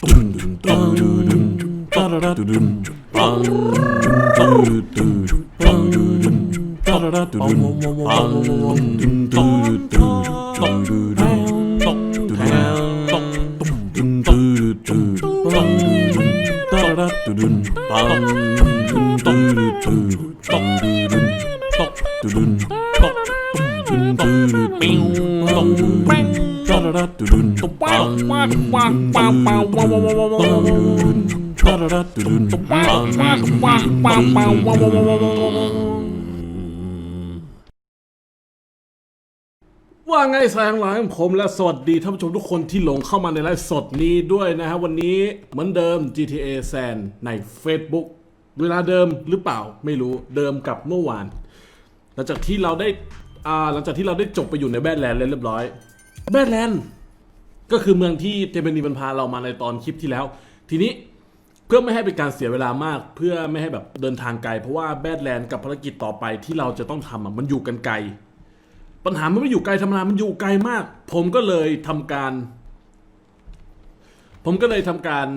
Boom. ว่าไงแสงหลายของผมและสวัสดีท่านผู้ชมทุกคนที่หลงเข้ามาในไลฟ์สดนี้ด้วยนะฮะวันนี้เหมือนเดิม GTA San ใน Facebook เวลาเดิมหรือเปล่าไม่รู้เดิมกับเมื่อวาน หลังจากที่เราได้อ่าหลังจากที่เราได้จบไปอยู่ในแบดแลนด์เรียบร้อย แบดแลนด์ก็คือเมืองที่เทเบนีมันพาเรามาในตอนคลิปที่แล้ว ทีนี้เพื่อไม่ให้เป็นการเสียเวลามาก เพื่อไม่ให้แบบเดินทางไกล เพราะว่าแบดแลนด์กับภารกิจต่อไปที่เราจะต้องทำอะมันอยู่กันไกล ปัญหามันไม่อยู่ไกลธรรมดามันอยู่ไกลมาก ผมก็เลยทำการ ผมก็เลยทำการ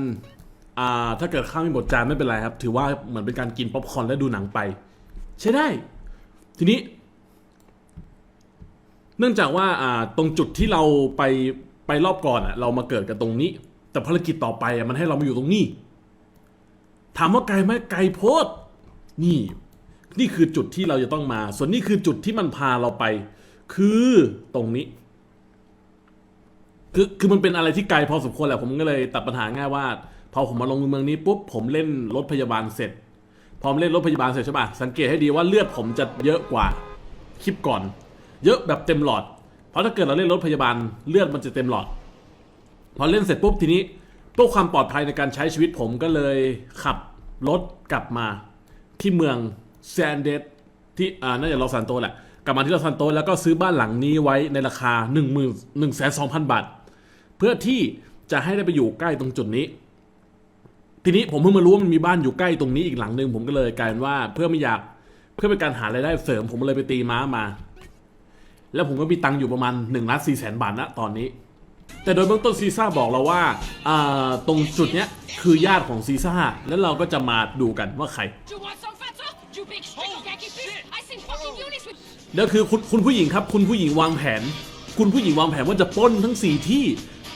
อ่าถ้าเกิดข้าวไม่หมดจานไม่เป็นไรครับ ถือว่าเหมือนเป็นการกินป๊อปคอร์นและดูหนังไป ใช้ได้ ทีนี้ เนื่องจากว่าอ่าตรงจุดที่เราไปไปรอบก่อนอะเรามาเกิดกันตรงนี้ แต่ภารกิจต่อไปอะมันให้เรามาอยู่ตรงนี้ ถามว่าไกลไหมไกลโพดนี่ นี่คือจุดที่เราจะต้องมา ส่วนนี้คือจุดที่มันพาเราไป คือตรงนี้ คือคือมันเป็นอะไรที่ไกลพอสมควรแหละผมก็เลยตัดปัญหาง่ายว่า พอผมมาลงเมืองนี้ปุ๊บผมเล่นรถพยาบาลเสร็จ พอเล่นรถพยาบาลเสร็จใช่ปะสังเกตให้ดีว่าเลือดผมจะเยอะกว่าคลิปก่อน เยอะแบบเต็มหลอด เพราะถ้าเกิดเราเล่นรถพยาบาลเลือดมันจะเต็มหลอด พอเล่นเสร็จปุ๊บทีนี้เพื่อความปลอดภัยในการใช้ชีวิตผมก็เลยขับรถกลับมาที่เมืองแซนเดสที่อ่าน่าจะลอซันโตแหละกลับมาที่ลอซันโตแล้วก็ซื้อบ้านหลังนี้ไว้ในราคา 1 1 2 0 0 0 บาท เพื่อที่จะให้ได้ไปอยู่ใกล้ตรงจุดนี้ ทีนี้ผมเพิ่งมารู้ว่ามันมีบ้านอยู่ใกล้ตรงนี้อีกหลังหนึ่งผมก็เลยกลายเป็นว่าเพื่อไม่อยากเพื่อเป็นการหารายได้เสริม ผมเลยไปตีม้ามา แล้วผมก็มีตังค์อยู่ประมาณ1ล้าน4แสนบาทนะตอนนี้ แต่โดยเบื้องต้นซีซ่าบอกเราว่าตรงจุด냐คือญาติของซีซ่าแล้วเราก็จะมาดูกันว่าใครเดี๋ยวคือคุณคุณผู้หญิงครับ คุณผู้หญิงวางแผน คุณผู้หญิงวางแผนว่าจะป้นทั้งสี่ที่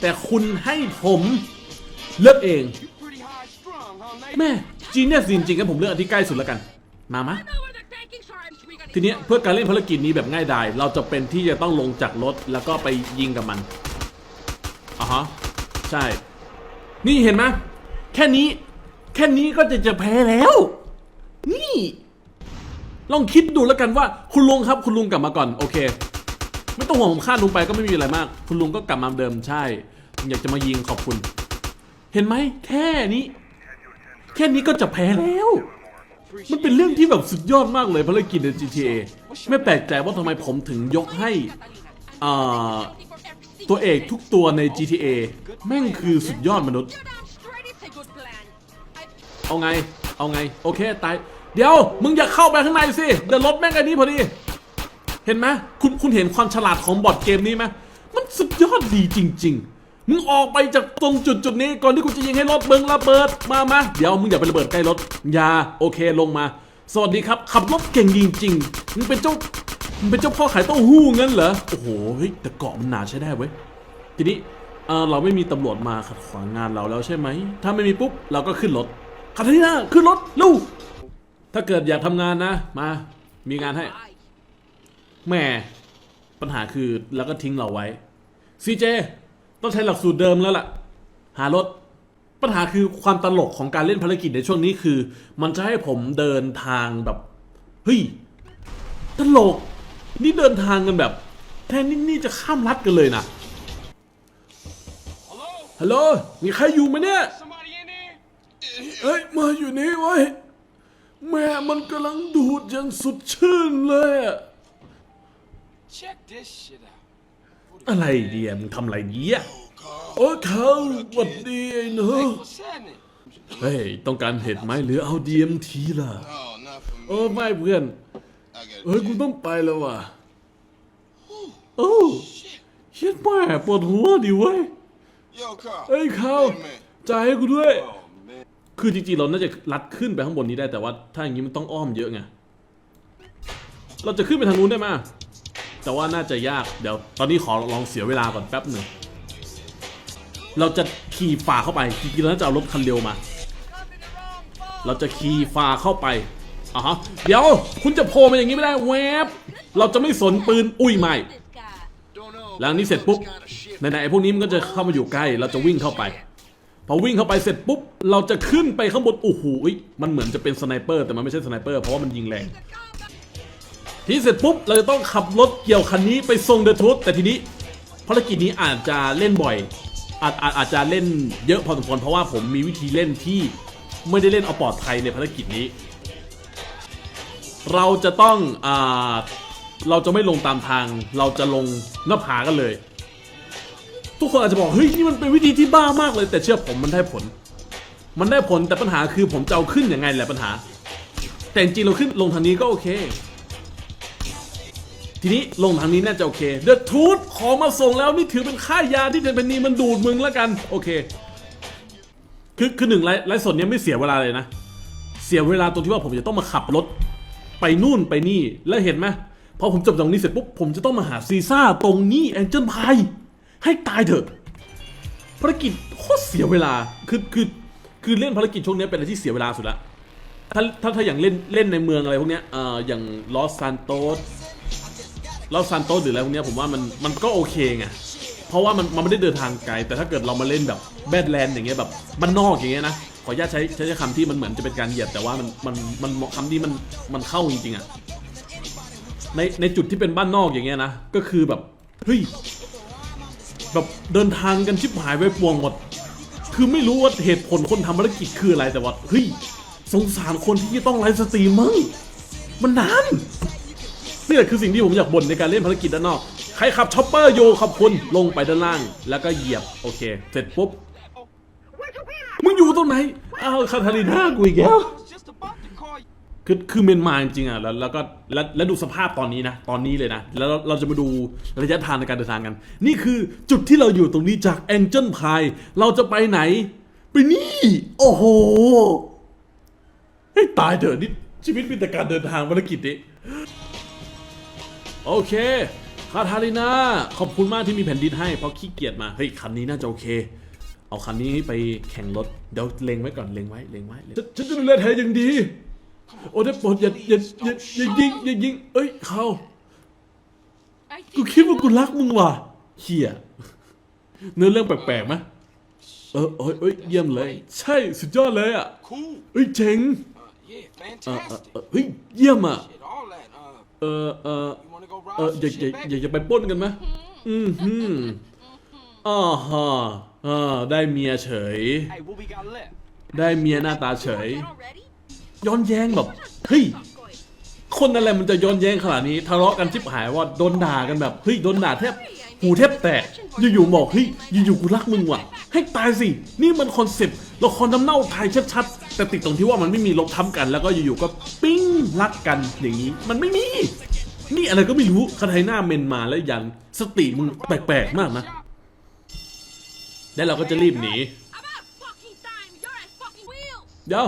แต่คุณให้ผมเลือกเอง แม่จีเนียสจริงๆงั้นผมเลือกอันที่ใกล้สุดแล้วกัน มามะ ทีนี้เพื่อการเล่นภารกิจนี้แบบง่ายดายเราจะเป็นที่จะต้องลงจากรถแล้วก็ไปยิงกับมันอะฮะใช่ นี่เห็นไหมแค่นี้ แค่นี้ก็จะจะแพ้แล้ว นี่ ลองคิดดูแล้วกันว่า คุณลุงครับ คุณลุงกลับมาก่อน โอเค ไม่ต้องห่วงผมฆ่าลุงไปก็ไม่มีอะไรมาก คุณลุงก็กลับมาเดิมใช่อยากจะมายิงขอบคุณ เห็นไหมแค่นี้ แค่นี้ก็จะแพ้แล้ว มันเป็นเรื่องที่แบบสุดยอดมากเลยภารกิจใน GTA ไม่แปลกใจว่าทำไมผมถึงยกให้อ่า for every ตัวเอกทุกตัวใน GTA แม่งคือสุดยอดมนุษย์ You're damn straight. It's a good plan. I เอาไง เอาไง โอเค ตาย เดี๋ยว มึงอย่าเข้าไปข้างในสิ เดี๋ยวรถแม่งอันนี้พอดี เห็นไหมคุณคุณเห็นความฉลาดของบอร์ดเกมนี้ไหมมันสุดยอดดีจริง ๆ มึงออกไปจากตรงจุดจุดนี้ก่อนที่กูจะยิงให้รถเบิงระเบิดมามาเดี๋ยวมึงอย่าไประเบิดใกล้รถอย่าโอเคลงมา สวัสดีครับ ขับรถเก่งจริงๆมึงเป็นเจ้ามึงเป็นเจ้าพ่อขายเต้าหู้งั้นเหรอโอ้โหเฮ้แต่เกาะมันหนาใช้ได้เว้ยทีนี้เออเราไม่มีตำรวจมาขัดขวางงานเราแล้วใช่ไหม ถ้าไม่มีปุ๊บเราก็ขึ้นรถขับที่หน้าขึ้นรถลูกถ้าเกิดอยากทำงานนะ มา มีงานให้แหม่ปัญหาคือแล้วก็ทิ้งเราไว้ซีเจ ต้องใช้หลักสูตรเดิมแล้วล่ะ หารถ ปัญหาคือความตลกของการเล่นภารกิจในช่วงนี้คือ มันจะให้ผมเดินทางแบบเฮ้ยตลก นี่เดินทางกันแบบ แทนนี่นี่จะข้ามรัฐกันเลยนะ Hello? ฮัลโหลมีใครอยู่ไหมเนี่ย Somebody in there? เอ้ยมาอยู่นี่ไว้ยแม่มันกำลังดูดอย่างสุดชื่นเลยอะ Check this shit out. อะไรเดียมงทำอะไรเดียโอ้เขาหวัดดีไอ้หนู What's happening? เฮ้ยต้องการเห็ดไหมหรือเอา DMT ล่ะ Oh, not for me. โอ้ไม่เพื่อนเฮ้ยกูต้องไปแล้วว่ะโอ้เฮียแม่ปวดหัวดิเว้ยเฮ้ยเขาจ่ายให้กูด้วย คือจริงๆเราน่าจะลัดขึ้นไปข้างบนนี้ได้แต่ว่าถ้าอย่างนี้มันต้องอ้อมเยอะไงเราจะขึ้นไปทางนู้นได้ไหม แต่ว่าน่าจะยากเดี๋ยว ตอนนี้ขอลองเสียเวลาก่อนแป๊บหนึ่ง เราจะขี่ฝ่าเข้าไปจริงๆเราน่าจะเอารถคันเร็วมา เราจะขี่ฝ่าเข้าไปอะฮะเดี๋ยวคุณจะโผล่มาอย่างนี้ไม่ได้แวบเราจะไม่สนปืนอุ้ยไม่แล้วอันนี้เสร็จปุ๊บไหนๆไอ้พวกนี้มันก็จะเข้ามาอยู่ใกล้ เราจะวิ่งเข้าไป พอวิ่งเข้าไปเสร็จปุ๊บ เราจะขึ้นไปข้างบนโอ้โหมันเหมือนจะเป็นสไนเปอร์แต่มันไม่ใช่สไนเปอร์เพราะว่ามันยิงแรง ทีเสร็จปุ๊บเราจะต้องขับรถเกี่ยวคันนี้ไปส่งเดอะทูธแต่ทีนี้ภารกิจนี้อาจจะเล่นบ่อยอาจอาจอาจจะเล่นเยอะพอสมควรเพราะว่าผมมีวิธีเล่นที่ไม่ได้เล่นเอาปลอดภัยในภารกิจนี้ เราจะต้องอ่าเราจะไม่ลงตามทาง เราจะลงหน้าผากันเลย ทุกคนอาจจะบอกเฮ้ยนี่มันเป็นวิธีที่บ้ามากเลย แต่เชื่อผมมันได้ผล มันได้ผลแต่ปัญหาคือผมจะเอาขึ้นยังไงแหละปัญหา แต่จริงเราขึ้นลงทางนี้ก็โอเค ทีนี้ลงทางนี้น่าจะโอเคเดอะทูธของมาส่งแล้วนี่ถือเป็นค่ายาที่เทนเพนนีมันดูดมึงแล้วกัน โอเค คือคือหนึ่งไลฟ์ไลฟ์สดเนี้ยไม่เสียเวลาเลยนะ เสียเวลาตรงที่ว่าผมจะต้องมาขับรถ ไปนู่นไปนี่แล้วเห็นไหมพอผมจบตรงนี้เสร็จปุ๊บผมจะต้องมาหาซีซ่าตรงนี้แองเจิลพายให้ตายเถอะภารกิจโคตรเสียเวลาคือคือคือเล่นภารกิจช่วงเนี้ยเป็นอะไรที่เสียเวลาสุดละถ้าถ้าถ้าอย่างเล่นเล่นในเมืองอะไรพวกเนี้ยเอ่ออย่างลอสซานโตส ลอสซานโตสหรืออะไรพวกเนี้ยผมว่ามันมันก็โอเคไงเพราะว่ามันมันไม่ได้เดินทางไกล แต่ถ้าเกิดเรามาเล่นแบบแบดแลนด์อย่างเงี้ยแบบบ้านนอกอย่างเงี้ยนะขออนุญาตใช้ใช้คำที่มันเหมือนจะเป็นการเหยียดแต่ว่ามันมันมันคำที่มันมันเข้าจริงๆอะในในจุดที่เป็นบ้านนอกอย่างเงี้ยนะก็คือแบบเฮ้ยแบบเดินทางกันชิบหายไปปวงหมด คือไม่รู้ว่าเหตุผลคนทำภารกิจคืออะไรแต่ว่าเฮ้ยสงสารคนที่ต้องไลฟ์สตรีมมั้งมันนาน นี่แหละคือสิ่งที่ผมอยากบ่นในการเล่นภารกิจด้านนอก ใครขับช็อปเปอร์โยขอบคุณลงไปด้านล่าง แล้วก็เหยียบโอเค เสร็จปุ๊บ มึงอยู่ตรงไหน อ้าวคาทาลิน่ากูอีกแล้วคือคือเมียนมาจริงๆอะแล้วแล้วก็แล้วแล้วดูสภาพตอนนี้นะ ตอนนี้เลยนะ แล้วเราจะมาดูระยะทางในการเดินทางกัน นี่คือจุดที่เราอยู่ตรงนี้จากแองเจิลพายเราจะไปไหน ไปนี่ โอ้โหให้ตายเถอะนี่ชีวิตมีแต่การเดินทางภารกิจนี้ โอเค คาทาลินา ขอบคุณมากที่มีแผ่นดินให้เพราะขี้เกียจมา เฮ้ย คันนี้น่าจะโอเค เอาคันนี้ไปแข่งรถ เดี๋ยวเล็งไว้ก่อน เล็งไว้ เล็งไว้เล็งฉันฉันจะดูแลเธออย่างดี โอ้ได้โปรดอย่าอย่าอย่าอย่ายิงอย่ายิง เอ้ย เขา I กู think คิดว่ากูรักมึงว่ะเฮียเนื้อเรื่องแปลกๆไหมเออเอ้ยเอ้ยเยี่ยมเลย ใช่สุดยอดเลยอะ Cool. เอ้ยเจ๋ง Uh, yeah, เออเออ fantastic. เออเฮ้ยเยี่ยมอะ Shit, all that. Uh, เออเออ you wanna go เออ rob อย่า some อย่า shit อย่า back? อย่าไปปล้นกันไหมอืมฮึมอ่าฮะอ่าได้เมียเฉย Hey, what we got left? ได้เมียหน้าตาเฉย already? ย้อนแย้งแบบเฮ้ยคนอะไรมันจะย้อนแย้งขนาดนี้ทะเลาะกันชิบหายว่าโดนด่ากันแบบเฮ้ยโดนด่าแทบ หูแทบแตกอยู่ๆบอกเฮ้ยอยู่ๆกูรักมึงว่ะ ให้ตายสิ นี่มันคอนเซ็ปต์ละครน้ำเน่าไทยชัดๆ แต่ติดตรงที่ว่ามันไม่มีลบทับกัน แล้วก็อยู่ๆก็ปิ้งรักกันอย่างนี้ มันไม่มี นี่อะไรก็ไม่รู้คาไทหน้าเมนมาแล้วยันสติมึงแปลกๆมากนะ แล้วเราก็จะรีบหนี เดี๋ยว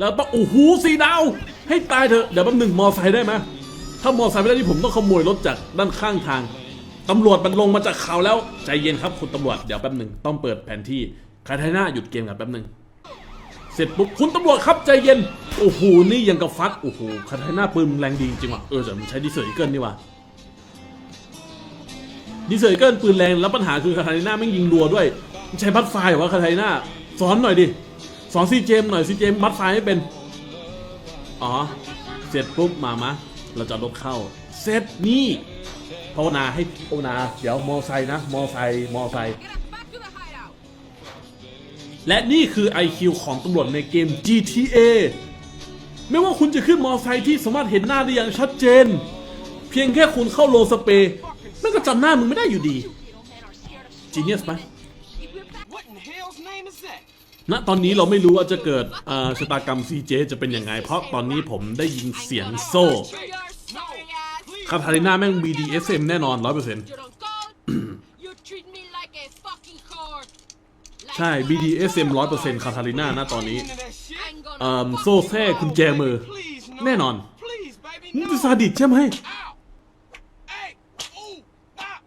เราต้องโอ้โหสีดาว ให้ตายเถอะเดี๋ยวแป๊บหนึ่งมอไซค์ได้ไหมถ้ามอไซค์ไม่ได้ที่ผมต้องขโมยรถจากด้านข้างทาง ตำรวจมันลงมาจากเขาแล้วใจเย็นครับคุณตำรวจเดี๋ยวแป๊บหนึ่งต้องเปิดแผนที่คาไทน่าหยุดเกมกันแป๊บหนึ่งเสร็จปุ๊บคุณตำรวจครับใจเย็นโอ้โหนี่ยังกับฟัดโอ้โหคาไทน่าปืนแรงดีจริงว่ะเออแต่มันใช้ดิเซอร์เกิลนี่ว่ะดิเซอร์เกิลปืนแรงแล้วปัญหาคือคาไทน่าไม่ยิงรัวด้วยใช้บัตไฟหรอวะคาไทน่าสอนหน่อยดิสอนซีเจมหน่อยซีเจมบัตไฟให้เป็นอ๋อเสร็จปุ๊บมามะเราจะเอารถเข้าเสร็จนี่ ภาวนาให้ภาวนาเดี๋ยวมอไซค์นะ มอไซค์มอไซค์ Get us back to the hideout! และนี่คือ IQ ของตำรวจในเกม GTA ไม่ว่าคุณจะขึ้นมอไซค์ที่สามารถเห็นหน้าได้อย่างชัดเจน เพียงแค่คุณเข้าโลสเปรย์มันก็จำหน้ามึงไม่ได้อยู่ดี You little men are scared of Genius ไหม If we're back What in hell's name is that? ณตอนนี้เราไม่รู้ว่าจะเกิดอ่าชะตากรรม CJ จะเป็นยังไง เพราะตอนนี้ผมได้ยินเสียงโซ่ คาทาลิน่าแม่ง BDSM แน่นอน100% You don't call, you treat me like a fucking whore! ใช่ BDSM 100%คาทาลิน่านะตอนนี้ Into that shit. I'm gonna เอ่อโซ่แท้กุญแจมือ Please, no. แน่นอน Please, baby, มึง no. เป็นซาดิสใช่ไหม Ow. Hey. Ooh. Ah.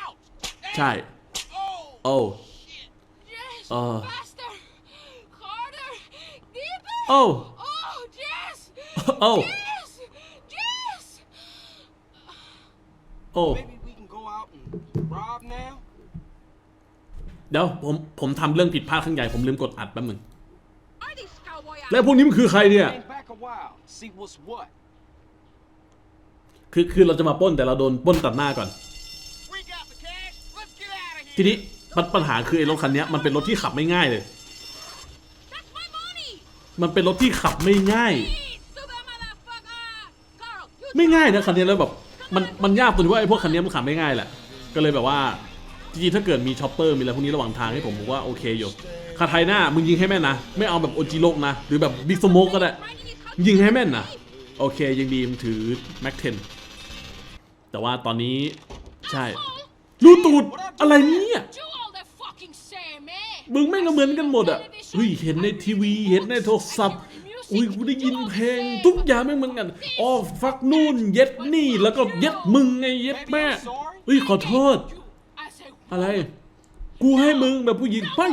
Ouch. Hey. ใช่ Oh. โอ้ Yes! Uh. Faster! Harder! Deeper! โอ้ Oh, yes! โอ้ Yes! Yes! โอ้ Maybe we can go out and rob now. เดี๋ยวผมผมทำเรื่องผิดพลาดข้างใหญ่ผมลืมกดอัดแป๊บนึง Are these cowboy แล้วพวกนี้มันคือใครเนี่ย Hang back a while. See what's what. คือคือเราจะมาปล้นแต่เราโดนปล้นตัดหน้าก่อน We got the cash. Let's get out of here. ทีนี้ปัญปัญหาคือไอ้รถคันเนี้ยมันเป็นรถที่ขับไม่ง่ายเลย That's my money! มันเป็นรถที่ขับไม่ง่าย Please, stupid motherfucker! Carl, you ไม่ง่ายนะคันนี้แล้วแบบ มันมันยากตรงที่ว่าไอ้พวกคันนี้มันขับไม่ง่ายแหละ ก็เลยแบบว่าจริงๆถ้าเกิดมีช็อปเปอร์มีอะไรพวกนี้ระหว่างทางให้ผมผมว่าโอเคอยู่คาไทหน้ามึงยิงให้แม่นนะ ไม่เอาแบบโอจิโรกนะ หรือแบบบิ๊กสโมกก็ได้ ยิงให้แม่นนะ โอเคยังดีมันถือแม็กเทนแต่ว่าตอนนี้ใช่รูตูดอะไรเนี่ยมึงแม่งก็เหมือนกันหมดอะเฮ้ยเห็นในทีวีเห็นในโทรศัพท์ อุ้ยกูได้ยินเพลงทุกอย่างแม่งเหมือนกันอ๋อฟักนู่นเย็ดนี่แล้วก็เย็ดมึงไงเย็ดแม่เฮ้ยขอโทษ You, I say, อะไร กูให้มึงแบบผู้หญิงไม่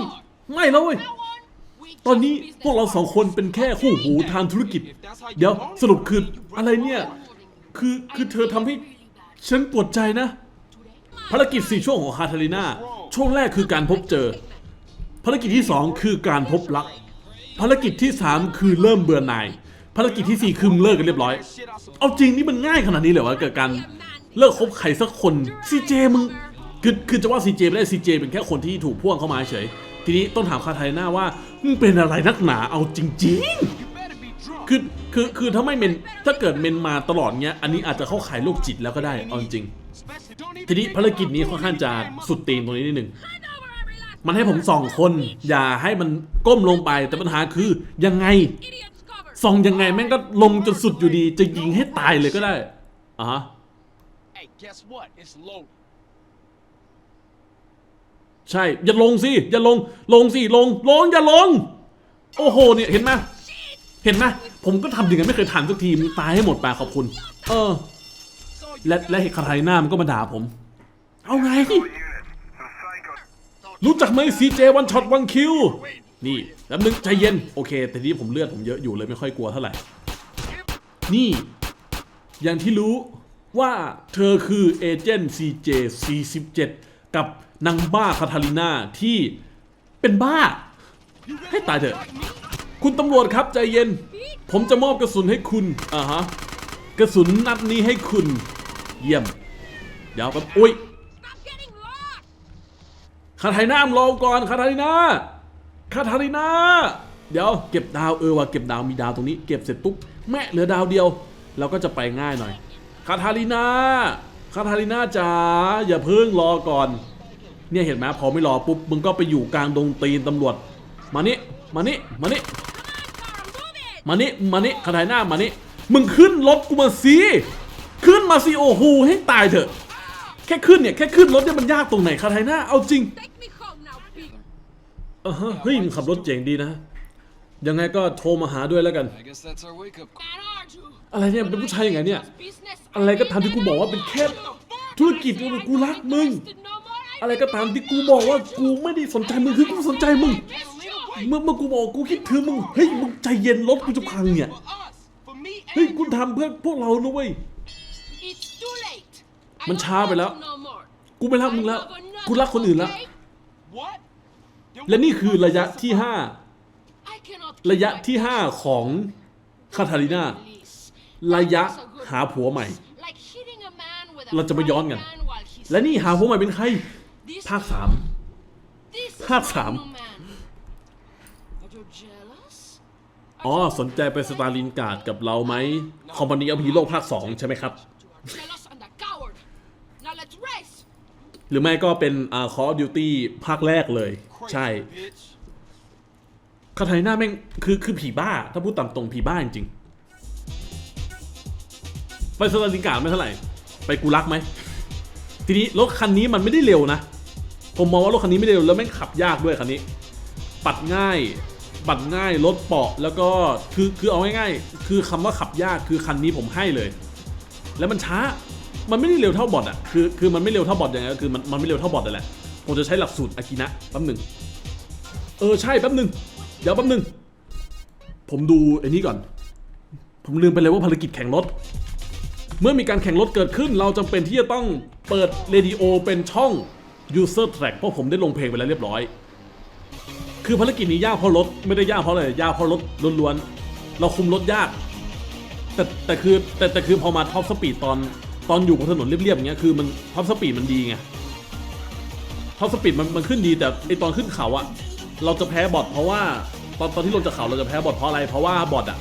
ไม่แล้วเว้ย now on, we ตอน just นี้ business พวกเราสองคนเป็นแค่คู่หูทางธุรกิจ เดี๋ยวสรุปคืออะไรเนี่ย คือคือเธอทำให้ฉันปวดใจนะ ภารกิจสี่ช่วงของคาทาลิน่าช่วงแรกคือการพบเจอ ภารกิจที่สองคือการพบรัก ภารกิจที่สามคือเริ่มเบื่อหน่าย ภารกิจที่สี่คือมึงเลิกกันเรียบร้อย เอาจริงนี่มันง่ายขนาดนี้เลยวะเกิดการเลิกคบใครสักคนซีเจมึงคือคือจะว่าซีเจไม่ได้ซีเจเป็นแค่คนที่ถูกพ่วงเข้ามาเฉย ทีนี้ต้องถามคาไทน่าว่ามึงเป็นอะไรนักหนาเอาจริง ๆ คือคือคือถ้าไม่เมนถ้าเกิดเมนมาตลอดเงี้ยอันนี้อาจจะเข้าขายโรคจิตแล้วก็ได้เอาจริง ทีนี้ภารกิจนี้ค่อนข้างจะสุดตีนตรงนี้นิดนึง มันให้ผมส่องคน อย่าให้มันก้มลงไปแต่ปัญหาคือยังไง idiots cover. ส่องยังไงแม่งก็ลงจนสุดอยู่ดี จะยิงให้ตายเลยก็ได้อะฮะ Hey, guess what? It's loaded. ใช่ อย่าลงสิ อย่าลง ลงสิ ลง ลง อย่าลง โอ้โห เนี่ย เห็นไหมเห็นไหมผมก็ทำอย่างนั้นไม่เคยทันสักทีมึงตายให้หมดไปขอบคุณ เออ So you และและเหตุคาไทน่ามันก็มาด่าผม เอาไง unit. Some psycho. รู้จักไหม CJ one shot one kill นี่แป๊บนึงใจเย็น โอเค แต่ที่ผมเลือดผมเยอะอยู่เลยไม่ค่อยกลัวเท่าไหร่ นี่ อย่างที่รู้ว่าเธอคือเอเจนต์ CJ 47 กับนางบ้าคาทาลิน่าที่เป็นบ้า ให้ตายเถอะ คุณตำรวจครับใจเย็น ผมจะมอบกระสุนให้คุณ อ่าฮะ กระสุนนัดนี้ให้คุณ เยี่ยม เดี๋ยวครับอุ้ย คาทาลินารอก่อนคาทาลินาคาทาลินาเดี๋ยวเก็บดาวเออว่ะเก็บดาวมีดาวตรงนี้เก็บเสร็จปุ๊บแม่เหลือดาวเดียว เราก็จะไปง่ายหน่อยคาทาลินาคาทาลินาจ๋าอย่าเพิ่งรอก่อน เนี่ยเห็นไหมพอไม่รอปุ๊บมึงก็ไปอยู่กลางดงตีนตำรวจ มานี่มานี่มานี่มานี่มานี่คาทาลินามานี่มึงขึ้นรถกูมาสิขึ้นมาสิโอ้โหให้ตายเถอะ แค่ขึ้นเนี่ยแค่ขึ้นรถเนี่ยมันยากตรงไหนคาทาลิน่าเอาจริง เออฮะเฮ้ยมึงขับรถเจ๋งดีนะ ยังไงก็โทรมาหาด้วยแล้วกัน I guess that's our wake up call. Bad are you? อะไรเนี่ยเป็นผู้ชายยังไงเนี่ย Business. อะไรก็ตามที่กูบอกว่าเป็นแค่ธุรกิจกูรักมึง No more. I อะไรก็ตามที่กูบอกว่ากูไม่ได้สนใจมึงคือกูสนใจมึง เมื่อเมื่อกูบอกกูคิดถึงมึงเฮ้ยมึงใจเย็นรถกูจะพังเนี่ย For us. For me เฮ้ย and กูทำเพื่อพวกเรานะเว้ย It's too late. I มัน don't ช้าไปแล้ว want you no more. กูไม่รักมึงแล้ว กูรักคนอื่นแล้ว Okay? what? และนี่คือระยะที่ 5 ระยะที่ 5 ของคาทาลิน่าระยะหาผัวใหม่ เราจะมาย้อนกัน และนี่หาผัวใหม่เป็นใคร ภาคสามภาคสามอ๋อ สนใจไปสตาลินการ์ดกับเราไหมคอมพานีอ f ฮีโร่ภาค2ใช่ไหมครับ หรือไม่ก็เป็นอ่า Call of Duty ภาคแรกเลย ใช่ bitch. คาไทน่าแม่งคือคือผีบ้า ถ้าพูดตามตรงผีบ้าจริงๆไปสตาลินการ์ไม่เท่าไหร่ ไปกูรักไหม ทีนี้รถคันนี้มันไม่ได้เร็วนะ ผมมองว่ารถคันนี้ไม่เร็วแล้วแม่งขับยากด้วยคันนี้ ปัดง่ายปัดง่ายรถเปาะแล้วก็คือคือเอาง่ายๆ คือคำว่าขับยากคือคันนี้ผมให้เลย แล้วมันช้า มันไม่ได้เร็วเท่าบอทอะคือคือมันไม่เร็วเท่าบอทยังไงก็คือมันมันไม่เร็วเท่าบอทนั่นแหละผมจะใช้หลักสูตรอากินะแป๊บหนึ่งเออใช่แป๊บหนึ่งเดี๋ยวแป๊บหนึ่งผมดูไอ้นี้ก่อน ผมลืมไปเลยว่าภารกิจแข่งรถ เมื่อมีการแข่งรถเกิดขึ้น เราจำเป็นที่จะต้องเปิดเรดิโอเป็นช่อง user track เพราะผมได้ลงเพลงไปแล้วเรียบร้อย คือภารกิจนี้ยากเพราะรถไม่ได้ยากเพราะอะไรยากเพราะรถล้วนๆเราคุมรถยากแต่แต่คือแต่แต่คือพอมาท็อปสปีดตอน ตอนอยู่บนถนนเรียบๆอย่างเงี้ยคือมันท็อปสปีดมันดีไงท็อปสปีดมันมันขึ้นดีแต่ไอตอนขึ้นเขาอะเราจะแพ้บอทเพราะว่าตอนตอนที่ลงจากเขาเราจะแพ้บอทเพราะอะไร เพราะว่าบอทอะ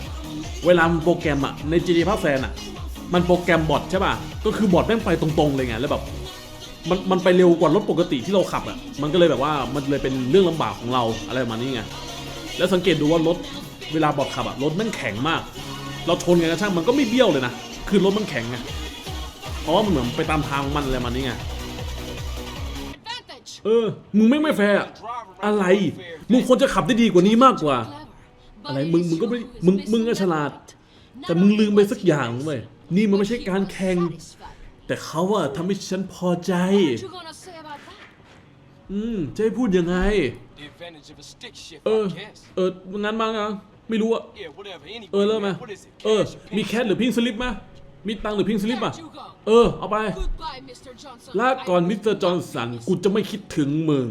เวลามันโปรแกรมอะใน GTA ภาคแซนอะมันโปรแกรมบอทใช่ป่ะก็คือบอทแม่งไปตรงๆเลยไงแล้วแบบมันมันไปเร็วกว่ารถปกติที่เราขับอะมันก็เลยแบบว่ามันเลยเป็นเรื่องลำบากของเราอะไรประมาณนี้ไงแล้วสังเกตดูว่ารถเวลาบอทขับอะรถแม่งแข็งมาก เราชนไงกระช่างมันก็ไม่เบี้ยวเลยนะ คือรถมันแข็งไง ราะว่ามันเหมือนไปตามทางของมันอะไรมันนี่ไง Advantage. เออ มึงไม่งไม่แฟร์อะอะไร มึงควรจะขับได้ดีกว่านี้มากกว่า Clever. อะไร But มึง it is มึงก็ you ไม่ who is มึง มึง missing ก็ the ฉลาด point. แต่มึงลืมไปสักอย่าง Not เว้ย only นี่มัน you, ไม่ใช่ but การ he was แข่ง satisfied. แต่เขาอะทำให้ฉันพอใจ What you gonna say about that? อืม จะให้พูดยังไง The advantage of a stick shift, เออ I guess. เอองั้นมาไงไม่รู้อะ Yeah, whatever. Anyway, เออเริ่ม man, มา what is it? เออ Cash or มี pink? แคทหรือพิงสลิปไหม มีตังค์หรือพิงสลิปอะ There you go. เออ เอาไป Goodbye, Mr. Johnson. ลาก่อน I มิสเตอร์จอห์นสัน กูจะไม่คิดถึงมึง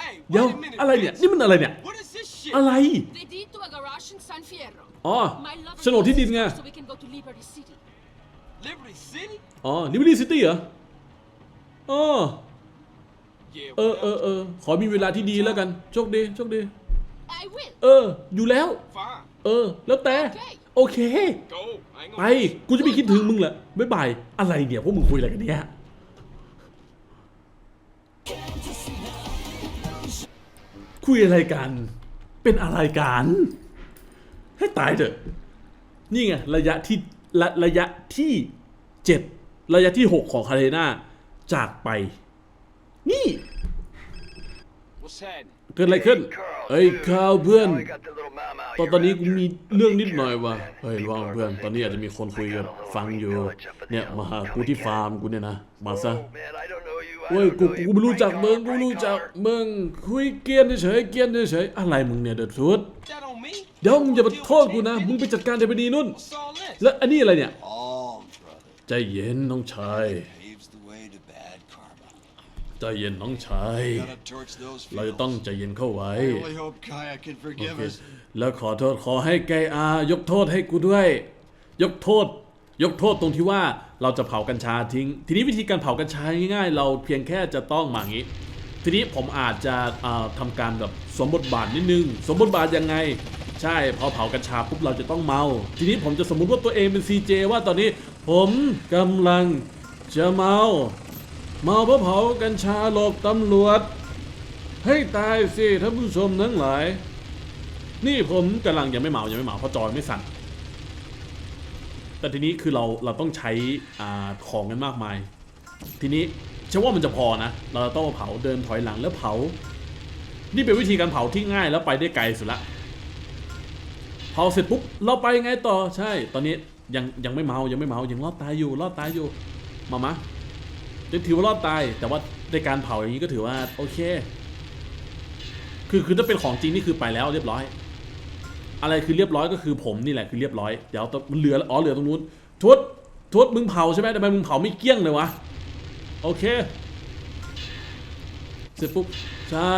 Hey, เดี๋ยว wait a minute, อะไรเนี่ย Vince. นี่มันอะไรเนี่ย What is this shit? อะไร They did to a garage in San Fierro. อ๋อ My lover โฉนดที่ดินไง so we can go to Liberty City. Liberty City? อ๋อ ลิเวอรี่ซิตี้เหรออ๋อ Yeah, เออเออ whatever. เออขอมีเวลาที่ดีแล้วกัน โชคดี โชคดี I will. เออ อยู่แล้ว Fine. เออ แล้วแต่ โอเค Go. I ain't ไป gonna miss กูจะไม่คิดถึงมึงแหละบ๊ายบาย อะไรเนี่ยพวกมึงคุยอะไรกันเนี่ย คุยอะไรกัน เป็นอะไรกัน ให้ตายเถอะ นี่ไง ระยะที่ระระยะที่เจ็ดระยะที่หกของคาเรนาจากไป นี่ What's happening? เกิดอะไรขึ้นเฮ้ยข้าวเพื่อน ตอนตอนนี้กูมีเรื่องนิดหน่อยว่ะเฮ้ยว่างเพื่อน ตอนนี้อาจจะมีคนคุยกับฟังอยู่ เนี่ยมาหากูที่ฟาร์มกูเนี่ยนะ มาซะเว้ยกูกูไม่รู้จักมึงกูรู้จักมึงคุยเกียนเฉยเกียนเฉยอะไรมึงเนี่ยเดือดสุดเดี๋ยวมึงอย่ามาโทษกูนะ มึงไปจัดการเดบดีนู่น แล้วอันนี้อะไรเนี่ย ใจเย็นน้องชาย ใจเย็นน้องชาย Gotta torch those เราจะต้อง fields. ใจเย็นเข้าไว้ I only hope Kaya can โอ forgive เค us. แล้วขอโทษขอให้แกอายกโทษให้กูด้วย ยกโทษ ยกโทษตรงที่ว่าเราจะเผากัญชาทิ้ง ทีนี้วิธีการเผากัญชาง่ายๆ เราเพียงแค่จะต้องมาอย่างนี้ ทีนี้ผมอาจจะอ่าทำาการแบบสวมบทบาทนิดนึงสวมบทบาทยังไง ใช่พอเผากัญชาปุ๊บเราจะต้องเมา ทีนี้ผมจะสมมุติว่าตัวเองเป็น CJ ว่าตอนนี้ ผมกำลังจะเมาเมาเพราะเผากัญชาหลบตำรวจ ให้ตายสิท่านผู้ชมทั้งหลาย นี่ผมกำลังยังไม่เมายังไม่เมาเพราะจอยไม่สั่นแต่ทีนี้คือเราเราต้องใช้อาของกันมากมาย ทีนี้เชื่อว่ามันจะพอนะ เราต้องเผาเดินถอยหลังแล้วเผา นี่เป็นวิธีการเผาที่ง่ายแล้วไปได้ไกลสุดละเผาเสร็จปุ๊บเราไปไงต่อใช่ ตอนนี้ยังยังไม่เมายังไม่เมายังรอดตายอยู่รอดตายอยู่มามะ จะถือว่ารอดตาย แต่ว่าในการเผาอย่างนี้ก็ถือว่าโอเค คือคือถ้าเป็นของจริงนี่คือไปแล้วเรียบร้อย อะไรคือเรียบร้อยก็คือผมนี่แหละคือเรียบร้อย เดี๋ยวมันเหลืออ๋อเหลือตรงนู้นทุดทุดมึงเผาใช่ไหมทำไมมึงเผาไม่เกลี้ยงเลยวะ โอเค เสร็จปุ๊บใช่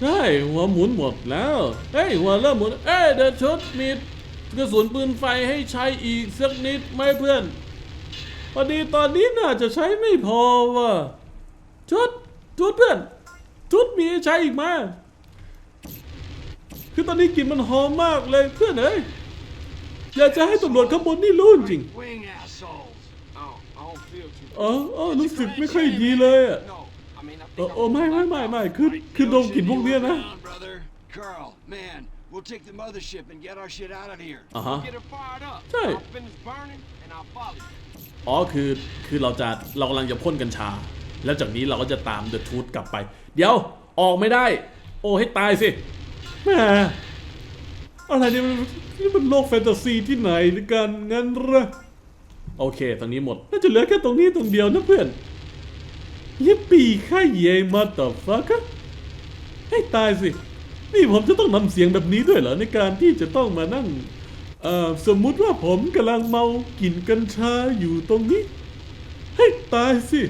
ใช่หัวหมุนหมดแล้วเฮ้ยหัวเริ่มหมุนเอ้ยเดี๋ยวชุดมีกระสุนปืนไฟให้ใช้อีกสักนิดไหมเพื่อน พอดีตอนนี้น่าจะใช้ไม่พอว่ะชุดชุดเพื่อนชุดมีให้ใช้อีกไหมคือตอนนี้กลิ่นมันหอมมากเลยเพื่อนเอ้ยอยากจะให้ตำรวจข้างบนนี่รู้จริง Wing assholes. I don't, I don't feel too อ๋ออ๋อรู้สึกไม่ค่อยดีเลยอะ No, I mean, I เออ think เออไม่ไม่ไม่ไม่คือคือดมกลิ่นพวกเนี้ยนะ Down, brother. Carl, man, we'll take the mothership and get our shit out of here. อ่าฮะ Get it fired up. Hey. I'll finish burning and I'll follow you. อ๋อคือคือเราจะเรากำลังจะพ่นกัญชา แล้วจากนี้เราก็จะตามเดอะทูธกลับไป เดี๋ยวออกไม่ได้ โอ้ให้ตายสิแหมอะไรเนี่ยมันนี่มันโลกแฟนตาซีที่ไหนหรือกันงั้นรโอเคตรงนี้หมด น่าจะเหลือแค่ตรงนี้ตรงเดียวนะเพื่อนยิปปี้ข้าเย่มาต่อฟักให้ตายสิ นี่ผมจะต้องนำเสียงแบบนี้ด้วยเหรอในการที่จะต้องมานั่ง เอ่อสมมุติว่าผมกำลังเมากินกัญชาอยู่ตรงนี้ให้ตายสิ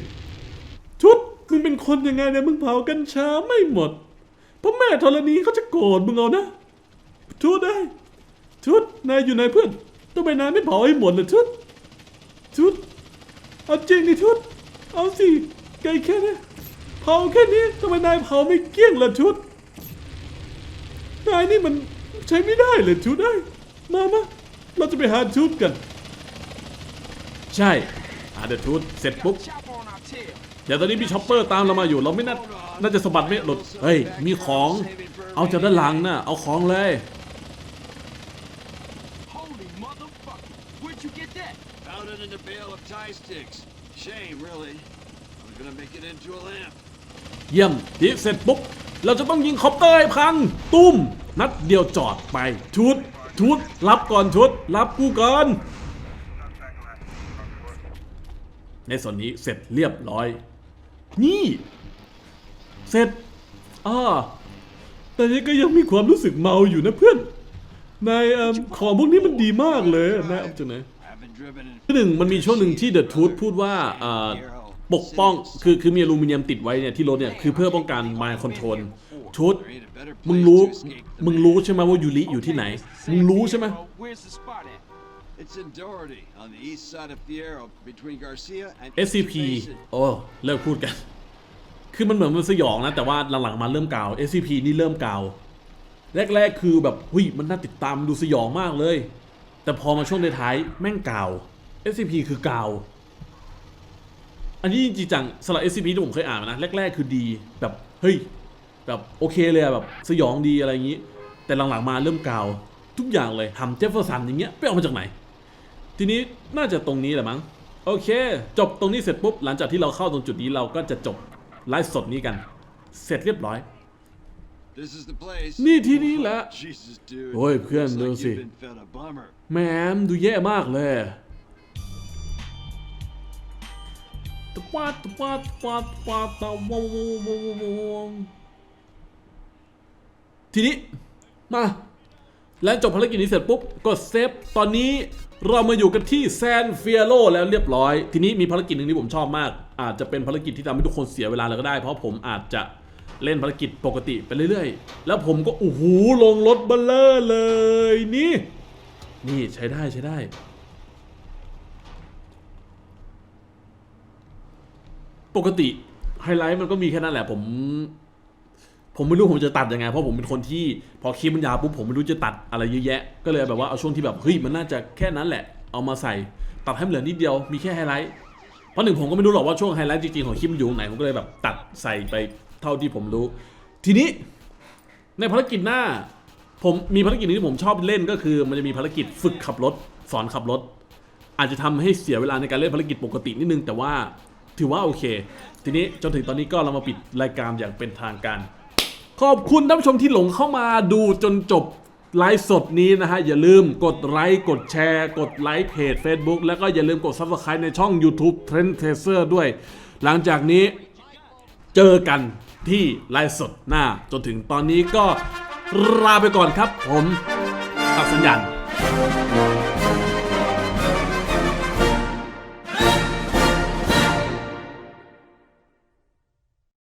ชุดมึงเป็นคนยังไงเนี่ยมึงเผากัญชาไม่หมดพ่อแม่ธรณีเขาจะโกรธมึงเอานะ ชุดได้ชุดนายอยู่ไหนเพื่อนทำไมนายไม่เผาให้หมดเลยชุด ชุด เอาจริงดิชุด เอาสิไกลแค่นี้เผาแค่นี้ทำไมนายเผาไม่เกลี้ยงละชุดนายนี่มันใช้ไม่ได้เลยชุดได้ มามาเราจะไปหาชุดกัน ใช่หาเดอะชุดเสร็จปุ๊บ Chopper on our tail. เดี๋ยวตอนนี้มีช็อปเปอร์ตามเรามาอยู่ เราไม่น่าน่าจะสะบัดไม่หลุดเฮ้ย มีของ เอาจากด้านหลังนะเอาของเลย Holy motherfucker. Where'd you get that? Found it in a bale of tie sticks. Shame, really. I was gonna make it into a lamp. เยี่ยมทีเสร็จปุ๊บ เราจะต้องยิงคอปเตอร์ให้พัง ตุ้ม นัดเดียวจอดไปชุด ชุด รับก่อนชุด รับกูก่อนในส่วนนี้เสร็จเรียบร้อย นี่ เสร็จอ่าแต่ยังก็ยังมีความรู้สึกเมาอยู่นะเพื่อนนายเอิ่มของพวกนี้มันดีมากเลยนายเอาจากไหน I've been driven in ที่หนึ่งมันมีช่วงหนึ่งที่เดอะทูธพูดว่าเอ่อ ปกป้องคือคือมีอลูมิเนียมติดไว้เนี่ยที่รถเนี่ยคือเพื่อป้องกันมายคอนโทรลชุด There ain't a better มึง place รู้ to escape than มึงรู้ใช่ไหมว่ายูริอยู่ที่ไหน มึงรู้ใช่ไหม Bro, where's the spot at? It's in Doherty, on the east side of Fierro, between Garcia and SCP Eastern Basin. โอ้เลิกพูดกัน คือมันเหมือนมันสยองนะ แต่ว่าหลังๆมาเริ่มกาว SCP นี่เริ่มกาวแรกๆ คือแบบหุยมันน่าติดตามดูสยองมากเลย แต่พอมาช่วงท้ายๆแม่งกาว SCP คือกาว อันนี้จริงๆจังสำหรับ SCP ที่ผมเคยอ่านมานะ แรก ๆ คือดีแบบเฮ้ยแบบโอเคเลยอะแบบสยองดีอะไรอย่างนี้ แต่หลังๆมาเริ่มกาว ทุกอย่างเลยทำเจฟเฟอร์สันอย่างเงี้ยไปเอามาจากไหน ทีนี้น่าจะตรงนี้แหละมั้งโอเค จบตรงนี้เสร็จปุ๊บหลังจากที่เราเข้าตรงจุดนี้เราก็จะจบไลฟ์สดนี้กัน เสร็จเรียบร้อย This is the place. นี่ที่นี่แหละ Jesus, dude. โอ้ยเพื่อน Looks ดู like สิ you've been fed a bummer. แหมมดูแย่มากเลย ตะปาตะปาตะปาตะปาตะวงวงวงวงทีนี้ มาแล้วจบภารกิจนี้เสร็จปุ๊บกดเซฟตอนนี้เรามาอยู่กันที่แซนเฟียโลแล้วเรียบร้อย ทีนี้มีภารกิจหนึ่งที่ผมชอบมาก อาจจะเป็นภารกิจที่ทำให้ทุกคนเสียเวลาเลยก็ได้ เพราะผมอาจจะเล่นภารกิจปกติไปเรื่อยๆ แล้วผมก็โอ้โหลงรถเบลเลอร์เลยนี่ นี่ใช้ได้ใช้ได้ ปกติไฮไลท์มันก็มีแค่นั้นแหละผม ผมไม่รู้ผมจะตัดยังไง เพราะผมเป็นคนที่ พอคลิปมันยาวปุ๊บผมไม่รู้จะตัดอะไรเยอะแยะ ก็เลยแบบว่าเอาช่วงที่แบบเฮ้ยมันน่าจะแค่นั้นแหละ เอามาใส่ตัดให้มันเหลือนิดเดียวมีแค่ไฮไลท์เพราะหนึ่งผมก็ไม่รู้หรอกว่าช่วงไฮไลท์จริงๆของคลิปมันอยู่ตรงไหนผมก็เลยแบบตัดใส่ไปเท่าที่ผมรู้ ทีนี้ในภารกิจหน้า ผมมีภารกิจนึงที่ผมชอบเล่นก็คือ มันจะมีภารกิจฝึกขับรถ สอนขับรถ อาจจะทำให้เสียเวลาในการเล่นภารกิจปกตินิดนึงแต่ว่า ถือว่าโอเค ทีนี้จนถึงตอนนี้ก็เรามาปิดรายการอย่างเป็นทางการ ขอบคุณท่านผู้ชมที่หลงเข้ามาดูจนจบไลฟ์สดนี้นะฮะ อย่าลืมกดไลค์กดแชร์ กดไลค์เพจ Facebook แล้วก็อย่าลืมกด Subscribe ในช่อง YouTube Trend Tracer ด้วย หลังจากนี้เจอกันที่ไลฟ์สดหน้า จนถึงตอนนี้ก็ลาไปก่อนครับผมตัดสัญญาณ